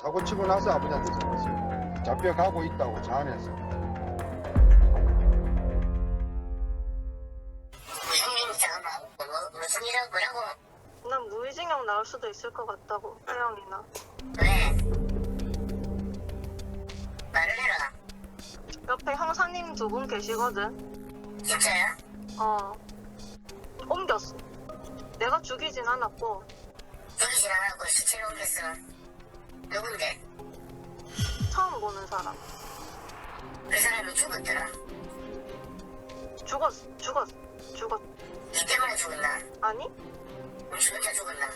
사고 치고 나서 아버지한테 전했어요. 잡혀가고 있다고 차 안에서. 무슨 일인지 잠깐만 뭐, 무슨 일이라고 뭐라고 난 무의징역 나올 수도 있을 것 같다고 태영이나 왜 말을 해라 옆에 형사님 두 분 계시거든 진짜야? 어 옮겼어 내가 죽이진 않았고 죽이진 않았고 시체를 옮겼어 누군데? 처음 보는 사람 그 사람이 죽었더라 죽었어 죽었어 죽었 니 때문에 죽었나? 아니 우리 혼자 죽었나?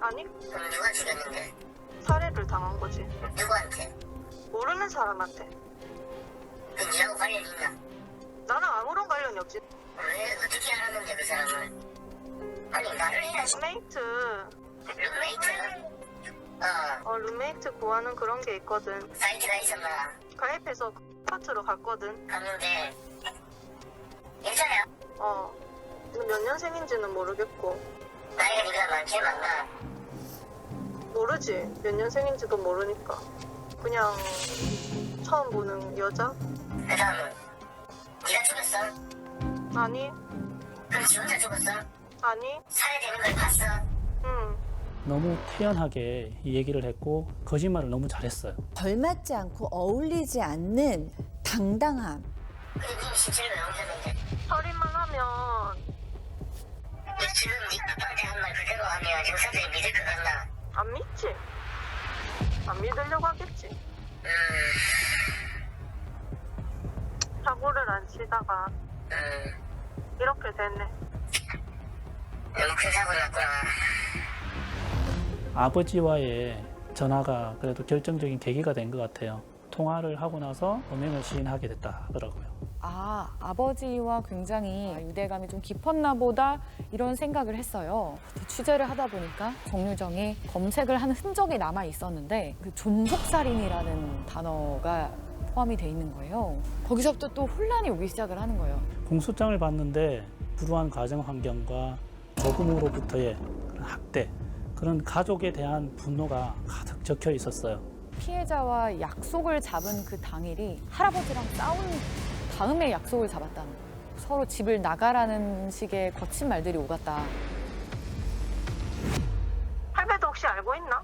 아니 그럼 누가 죽였는데? 살해를 당한 거지 누구한테? 모르는 사람한테 그 니하고 관련이 있나? 나랑 아무런 관련이 없지 왜 어떻게 알았는데 그 사람을? 아니 나를 해야지 룸메이트 룸메이트? 어 어 룸메이트 구하는 그런 게 있거든. 사이트가 있었나? 가입해서 아파트로 갔거든. 갔는데. 괜찮아요? 어. 몇 년생인지는 모르겠고. 나이가 니가 많게 많나? 모르지. 몇 년생인지도 모르니까. 그냥 처음 보는 여자? 그 다음은? 니가 죽였어? 아니. 그럼 지 혼자 죽었어? 아니. 살해되는 걸 봤어? 응 너무 태연하게 이 얘기를 했고 거짓말을 너무 잘했어요. 걸맞지 않고 어울리지 않는 당당함. 시체를 왜 옮겼는데? 처리만 하면 너 지금 니 아빠한테 한 말 그대로 하면 형사들이 믿을 것 같나? 안 믿지 안 믿으려고 하겠지 음... 사고를 안 치다가 음... 이렇게 됐네 너무 큰 사고 났구나 아버지와의 전화가 그래도 결정적인 계기가 된 것 같아요. 통화를 하고 나서 범행을 시인하게 됐다 하더라고요. 아, 아버지와 굉장히 유대감이 좀 깊었나 보다 이런 생각을 했어요. 취재를 하다 보니까 정유정이 검색을 한 흔적이 남아 있었는데 그 존속살인이라는 단어가 포함이 돼 있는 거예요. 거기서부터 또 혼란이 오기 시작을 하는 거예요. 공소장을 봤는데 불우한 가정 환경과 조부모로부터의 그런 학대, 그런 가족에 대한 분노가 가득 적혀 있었어요. 피해자와 약속을 잡은 그 당일이 할아버지랑 싸운 다음에 약속을 잡았다는 거예요. 서로 집을 나가라는 식의 거친 말들이 오갔다. 할배도 혹시 알고 있나?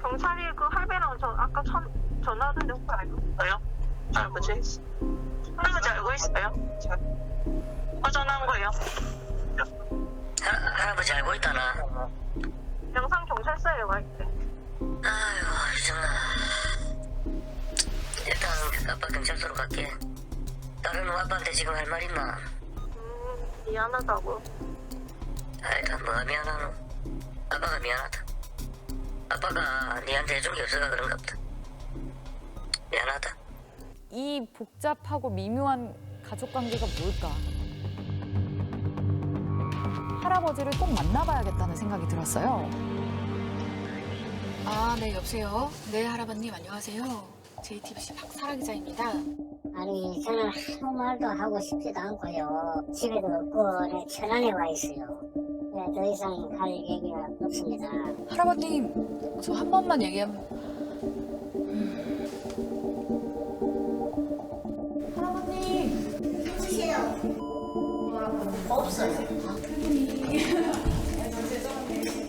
경찰이 그 할배랑 저 아까 전, 전화하던데 혹시 알고 있어요? 할아버지? 할아버지 알고 있어요? 어 전화한 거예요? 할, 할아버지 알고 있다나? 와 있대 아휴 정말 일단 아빠 경찰서로 갈게 다른 아빠한테 지금 할 말 있나? 음 미안하다고 아, 일단 뭐가 미안하노? 아빠가 미안하다 아빠가 니한테 해준 게 없어서 그런가 보다 미안하다 이 복잡하고 미묘한 가족 관계가 뭘까? 할아버지를 꼭 만나봐야겠다는 생각이 들었어요. 아, 네, 여보세요. 네, 할아버님, 안녕하세요. JTBC 박사라 기자입니다. 아니 저는 아무 말도 하고 싶지도 않고요. 집에도 없고 네, 천안에 와 있어요. 네, 더 이상 할 얘기가 없습니다. 할아버님, 저 한 번만 얘기하면.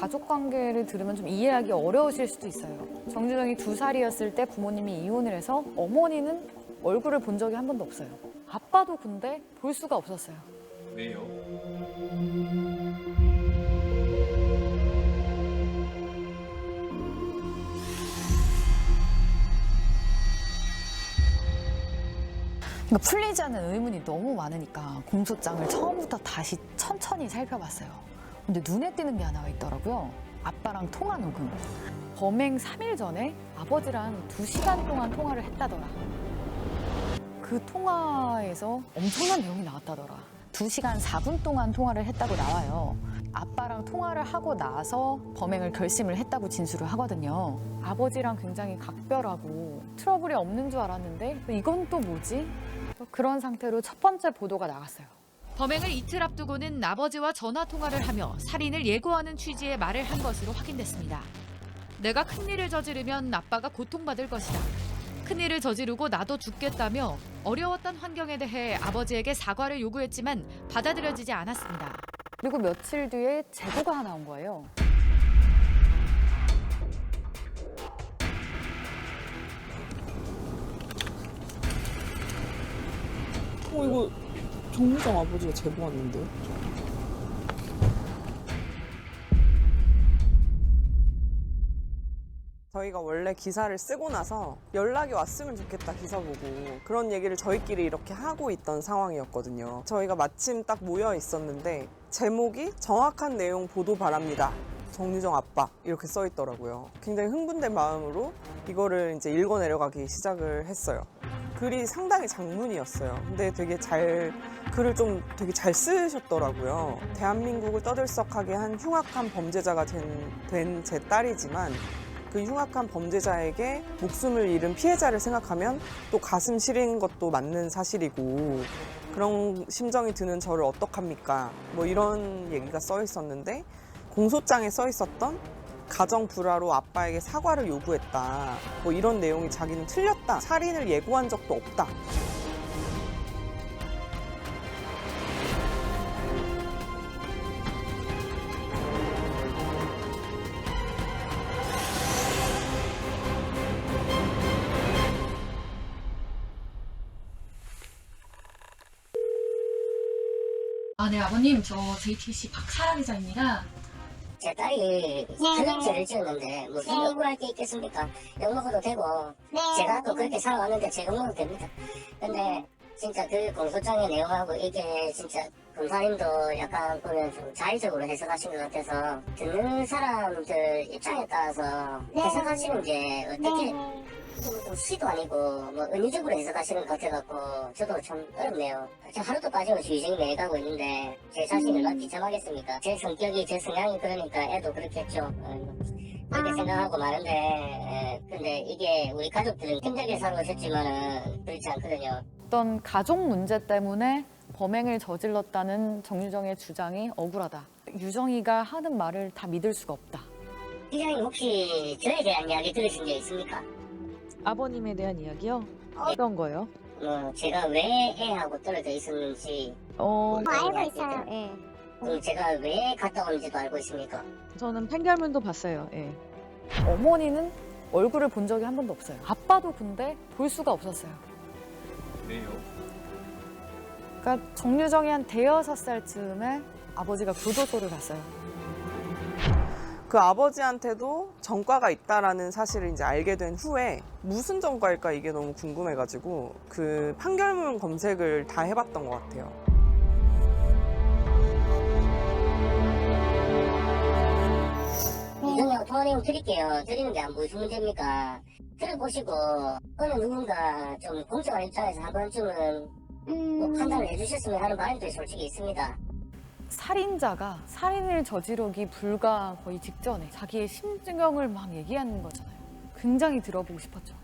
가족 관계를 들으면 좀 이해하기 어려우실 수도 있어요. 정주정이 두 살이었을 때 부모님이 이혼을 해서 어머니는 얼굴을 본 적이 한 번도 없어요. 아빠도 근데 볼 수가 없었어요. 왜요? 그러니까 풀리지 않는 의문이 너무 많으니까 공소장을 처음부터 다시 천천히 살펴봤어요. 근데 눈에 띄는 게 하나가 있더라고요. 아빠랑 통화 녹음. 범행 3일 전에 아버지랑 2시간 동안 통화를 했다더라. 그 통화에서 엄청난 내용이 나왔다더라. 2시간 4분 동안 통화를 했다고 나와요. 아빠랑 통화를 하고 나서 범행을 결심을 했다고 진술을 하거든요. 아버지랑 굉장히 각별하고 트러블이 없는 줄 알았는데 이건 또 뭐지? 그런 상태로 첫 번째 보도가 나갔어요. 범행을 이틀 앞두고는 아버지와 전화 통화를 하며 살인을 예고하는 취지의 말을 한 것으로 확인됐습니다. 내가 큰일을 저지르면 아빠가 고통받을 것이다. 큰일을 저지르고 나도 죽겠다며 어려웠던 환경에 대해 아버지에게 사과를 요구했지만 받아들여지지 않았습니다. 그리고 며칠 뒤에 제보가 하나 온 거예요. 어 이거 정무장 아버지가 제보 왔는데. 저희가 원래 기사를 쓰고 나서 연락이 왔으면 좋겠다 기사 보고 그런 얘기를 저희끼리 이렇게 하고 있던 상황이었거든요. 저희가 마침 딱 모여 있었는데 제목이 정확한 내용 보도 바랍니다. 정유정 아빠 이렇게 써 있더라고요. 굉장히 흥분된 마음으로 이거를 이제 읽어 내려가기 시작을 했어요. 글이 상당히 장문이었어요. 근데 되게 잘 글을 좀 되게 잘 쓰셨더라고요. 대한민국을 떠들썩하게 한 흉악한 범죄자가 된 제 딸이지만 그 흉악한 범죄자에게 목숨을 잃은 피해자를 생각하면 또 가슴 시린 것도 맞는 사실이고 그런 심정이 드는 저를 어떡합니까? 뭐 이런 얘기가 써 있었는데 공소장에 써 있었던 가정 불화로 아빠에게 사과를 요구했다. 뭐 이런 내용이 자기는 틀렸다. 살인을 예고한 적도 없다. 아, 네, 아버님. 저 JTBC 박사라 기자입니다. 제 딸이 탄핵죄를 지었는데 무슨 억울할 게 있겠습니까? 욕먹어도 되고 제가 또 그렇게 살아왔는데 제가 먹어도 됩니다. 근데 진짜 그 공소장의 내용하고 이게 진짜 검사님도 약간 보면 좀 자의적으로 해석하신 것 같아서 듣는 사람들 입장에 따라서 해석하시는 게 어떻게 좀, 좀 수도 아니고 뭐 은유적으로 해석하시는 것 같아갖고 저도 참 어렵네요. 저 하루도 빠짐없이 위생이 매가고 있는데 제 자신이 얼마나 비참하겠습니까? 제 성격이 제 성향이 그러니까 애도 그렇겠죠. 어, 그렇게 생각하고 마는데 에, 근데 이게 우리 가족들은 힘들게 살고 있었지만은 그렇지 않거든요. 어떤 가족 문제 때문에 범행을 저질렀다는 정유정의 주장이 억울하다. 유정이가 하는 말을 다 믿을 수가 없다. 기자님 혹시 저에 대한 이야기 들으신 적 있습니까? 아버님에 대한 이야기요? 어떤 거요? 뭐 제가 왜 애하고 떨어져 있었는지 어, 알고 있어요. 예. 그럼 제가 왜 갔다 온지도 알고 있습니까? 저는 판결문도 봤어요. 예. 어머니는 얼굴을 본 적이 한 번도 없어요. 아빠도 근데 볼 수가 없었어요. 왜요? 그러니까 정유정이 한 대여섯 살쯤에 아버지가 교도소를 갔어요. 그 아버지한테도 전과가 있다라는 사실을 이제 알게 된 후에 무슨 전과일까 이게 너무 궁금해가지고 그 판결문 검색을 다 해봤던 것 같아요. 이정형 통화 내용 드릴게요. 드리는 게 무슨 문제입니까? 들어보시고 어느 누군가 좀 공정한 입장에서 한 번쯤은 뭐 판단을 해주셨으면 하는 바람도 솔직히 있습니다. 살인자가 살인을 저지르기 불과 거의 직전에 자기의 심경을 막 얘기하는 거잖아요. 굉장히 들어보고 싶었죠.